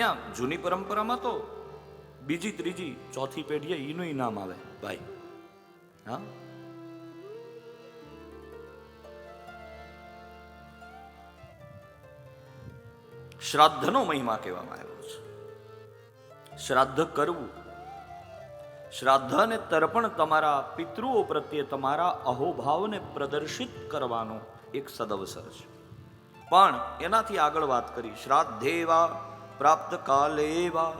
અહીંયા જૂની પરંપરામાં તો બીજી, ત્રીજી, ચોથી પેઢીએ એનું ઇનામ આવે. ભાઈ. હા? શ્રાદ્ધનો મહિમા કહેવામાં આવ્યો છે. શ્રાદ્ધ કરવું. શ્રાદ્ધ અને તર્પણ તમારા પિતૃઓ પ્રત્યે તમારા અહોભાવને પ્રદર્શિત કરવાનો એક સદવસર છે. પણ એનાથી આગળ વાત કરી. શ્રાદ્ધેવા પ્રાપ્ત કાલે એવા.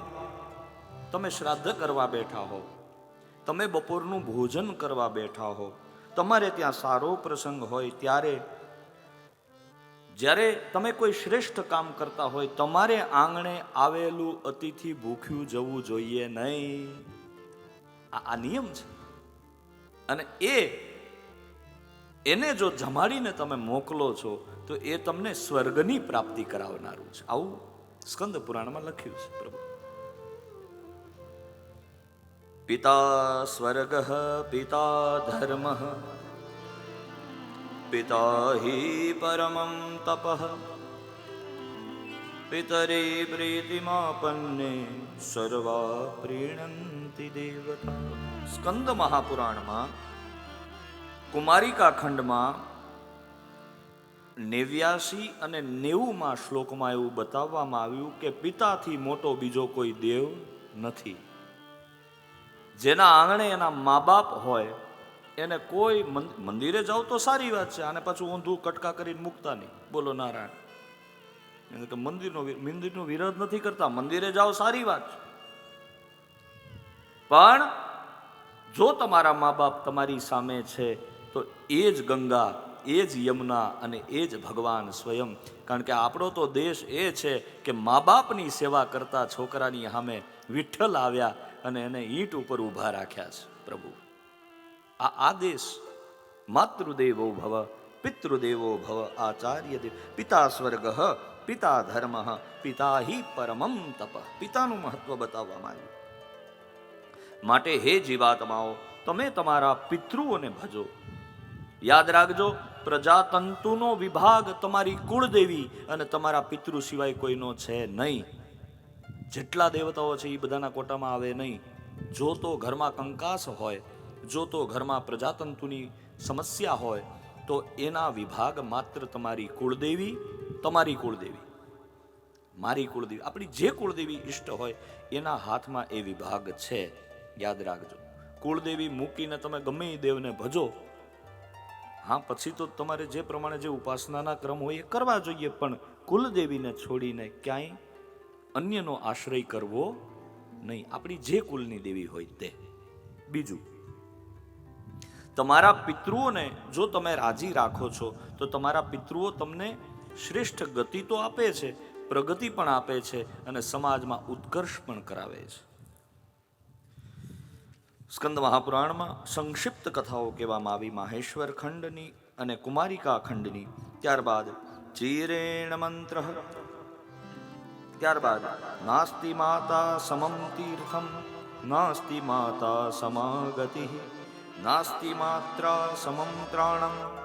તમે શ્રાદ્ધ કરવા બેઠા હો. તમે બપોરનું ભોજન કરવા બેઠા હો. તમારે ત્યાં સારો પ્રસંગ હોય ત્યારે જ્યારે તમે કોઈ શ્રેષ્ઠ કામ કરતા હોય, તમારે આંગણે આવેલું અતિથિ ભૂખ્યું જવું જોઈએ નહીં. આ નિયમ છે. અને એ એને જો જમાડીને તમે મોકલો છો, તો એ તમને સ્વર્ગની પ્રાપ્તિ કરાવનારું છે. આવું સ્કંદ પુરાણમાં લખ્યું છે, પ્રભુ. પિતા સ્વર્ગ, પિતા ધર્મ, પિતા હિ પરમં તપ, પિતરે પ્રીતિમાપન્ને સર્વા પ્રીણંતિ દેવતા. સ્કંદ મહાપુરાણમાં, કુમારિકા ખંડમાં નેવ્યાસી અને નેવુંમાં શ્લોકમાં એવું બતાવવામાં આવ્યું કે પિતાથી મોટો બીજો કોઈ દેવ નથી. જેના આંગણે એના મા બાપ હોય, એને કોઈ મંદિરે જાઓ તો સારી વાત છે અને પાછું ઊંધું કટકા કરીને મૂકતા નહીં. બોલો નારાયણ. કે મંદિરનો મંદિરનો વિરોધ નથી કરતા, મંદિરે જાઓ સારી વાત છે. પણ જો તમારા મા બાપ તમારી સામે છે, તો એ જ ગંગા એ જ યમુના અને એ જ ભગવાન સ્વયં. કારણ કે આપણો તો દેશ એ છે કે મા બાપની સેવા કરતા છોકરાની સામે વિઠ્ઠલ આવ્યા અને એને ઈંટ ઉપર ઊભા રાખ્યા છે, પ્રભુ. આ આદેશ માતૃદેવો ભવ, પિતૃદેવો ભવ આચાર્ય દેવ પિતા સ્વર્ગ, પિતા ધર્મ, પિતા હિ પરમમ તપ. પિતાનું મહત્વ બતાવવામાં આવ્યું. માટે હે જીવાત્માઓ, તમે તમારા પિતૃઓને ભજો. યાદ રાખજો પ્રજાતંતુનો વિભાગ તમારી કુળદેવી અને તમારા પિતૃ સિવાય કોઈનો છે નહીં. જેટલા દેવતાઓ છે એ બધાના કોટામાં આવે નહીં. જો તો ઘરમાં કંકાસ હોય, જો તો ઘરમાં પ્રજાતંતુની સમસ્યા હોય, તો એના વિભાગ માત્ર તમારી કુળદેવી તમારી કુળદેવી. મારી કુળદેવી. આપણી જે કુળદેવી ઈષ્ટ હોય, એના હાથમાં એ વિભાગ છે. યાદ રાખજો. કુળદેવી મૂકીને તમે ગમે એ દેવને ભજો હા, પછી તો તમારે જે પ્રમાણે જે ઉપાસનાના ક્રમ હોય એ કરવા જોઈએ, પણ કુલદેવીને છોડીને ક્યાંય અન્યનો આશ્રય કરવો નહીં. આપણી જે કુલની દેવી હોય તે. બીજું, તમારા પિતૃઓને જો તમે રાજી રાખો છો, તો તમારા પિતૃઓ તમને શ્રેષ્ઠ ગતિ તો આપે છે, પ્રગતિ પણ આપે છે અને સમાજમાં ઉત્કર્ષ પણ કરાવે છે. સ્કંદ મહાપુરાણમાં સંક્ષિપ્ત કથાઓ કહેવામાં આવી. માહેશ્વર ખંડની અને કુમારિકા ખંડની. ત્યારબાદ ચીરેણ મંત્ર. ત્યારબાદ નાસ્તિ માતા સમમ તીર્થમ. નાસ્તિ માતા સમાગતિ. નાસ્તિ માત્રા સમમ ત્રાણમ.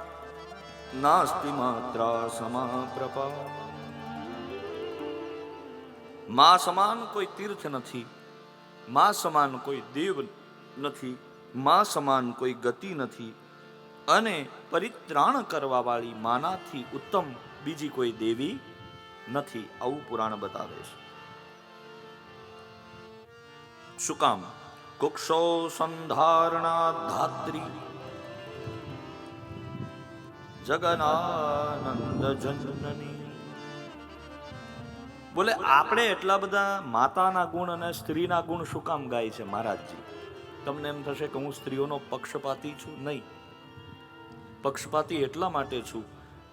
નાસ્તિ માત્રા સમા મા સમાન કોઈ તીર્થ નથી. મા સમાન કોઈ દેવ નથી નથી, મા સમાન કોઈ ગતિ નથી અને પરિત્રાણ કરવાવાળી માનાથી ઉત્તમ બીજી કોઈ દેવી નથી, આવું પુરાણ બતાવે છે. શું કામ? કુક્ષો સંધારણા ધાત્રી. જગનાનંદ જનની. બોલે, આપણે એટલા બધા માતાના ગુણ અને સ્ત્રીના ગુણ શું કામ ગાય છે, મહારાજજી? તમને એમ થશે કે હું સ્ત્રીઓનો પક્ષપાતી છું નહીં. પક્ષપાતી એટલા માટે છું,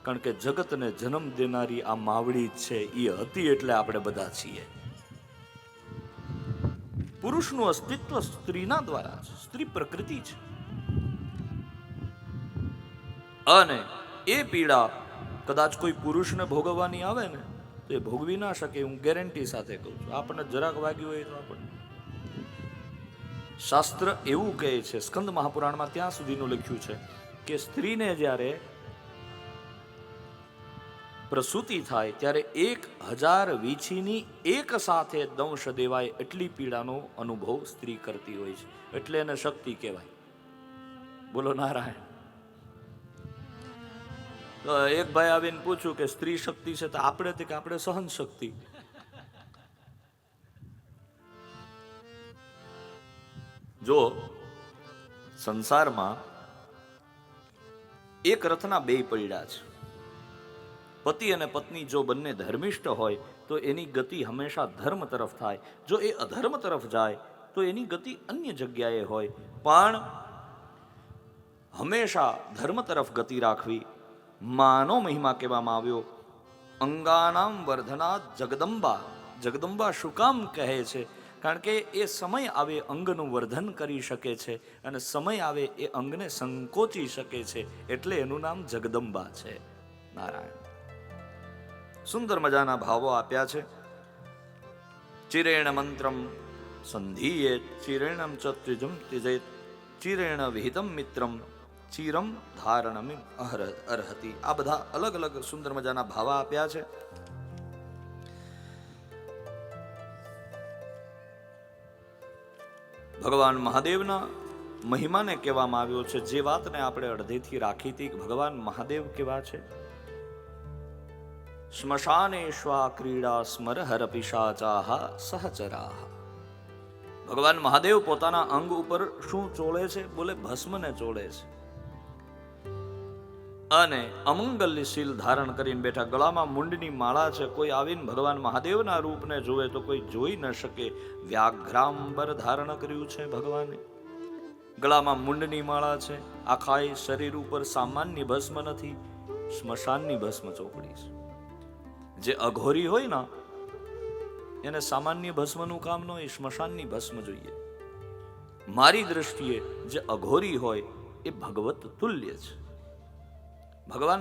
કારણ કે જગતને જન્મ દેનારી આ માવડી છે એ હતી એટલે આપણે બધા છીએ. પુરુષનું અસ્તિત્વ સ્ત્રીના દ્વારા છે સ્ત્રી પ્રકૃતિ છે અને એ પીડા કદાચ કોઈ પુરુષને ભોગવવાની આવે ને, તો એ ભોગવી ના શકે, હું ગેરંટી સાથે કહું છું. આપણને જરાક વાગ્યું હોય તો આપણને શાસ્ત્ર એવું કહે છે, સ્કંદ મહાપુરાણમાં ત્યાં સુધીનું લખ્યું છે કે સ્ત્રીને જ્યારે પ્રસૂતિ થાય ત્યારે એક હજાર વીછીની એક સાથે દંશ દેવાય એટલી પીડાનો અનુભવ સ્ત્રી કરતી હોય છે. એટલે એને શક્તિ કહેવાય. બોલો નારાયણ. એક ભાઈ આવીને પૂછ્યું કે સ્ત્રી શક્તિ છે તો આપણે તે કે આપણે સહન શક્તિ. જો સંસારમાં એક રથના બે પૈડા છે. પતિ અને પત્ની જો બંને ધર્મિષ્ઠ હોય, તો એની ગતિ હંમેશા ધર્મ તરફ થાય. જો એ અધર્મ તરફ જાય, તો એની ગતિ અન્ય જગ્યાએ હોય. પણ હંમેશા ધર્મ તરફ ગતિ રાખવી માનો મહિમા કહેવામાં આવ્યો. અંગાનામ વર્ધના જગદંબા જગદંબા શું કામ કહે છે? કારણ કે એ સમય આવે અંગનું વર્ધન કરી શકે છે અને સમય આવે એ અંગને સંકોચી શકે છે એટલે એનું નામ જગદંબા છે. નારાયણ. સુંદર મજાના ભાવો આપ્યા છે. ચિરેણ મંત્રમ સંધિએ ચિરેણમ ચત્રિજમ ત્રિજય ચિરેણ વિહિતમ મિત્રમ, ચિરમ ધારણમ અર્હતી અર્હતિ. આ બધા અલગ અલગ સુંદર મજાના ભાવા આપ્યા છે. ભગવાન મહાદેવના મહિમાને કહેવામાં આવ્યો છે. જે વાતને આપણે અડધેથી રાખી હતી, ભગવાન મહાદેવ કેવા છે? સ્મશાનેશ્વા ક્રીડા સ્મર હર પિશાચાહ સહચરાહ. ભગવાન મહાદેવ પોતાના અંગ ઉપર શું ચોળે છે? બોલે, ભસ્મને ચોળે છે. અને અમંગલની શીલ ધારણ કરીને બેઠા ગળામાં મુંડની માળા છે. કોઈ આવીને ભગવાન મહાદેવના રૂપને જુએ તો કોઈ જોઈ ન શકે. વ્યાઘ્રાંબર ધારણ કર્યું છે ભગવાને. ગળામાં મુંડની માળા છે. આખા શરીર ઉપર સામાન્ય ભસ્મ નથી. સ્મશાનની ભસ્મ ચોપડી છે. જે અઘોરી હોય ને, એને સામાન્ય ભસ્મનું કામ ન હોય, સ્મશાનની ભસ્મ જોઈએ. મારી દ્રષ્ટિએ જે અઘોરી હોય, એ ભગવત તુલ્ય છે. ભગવાન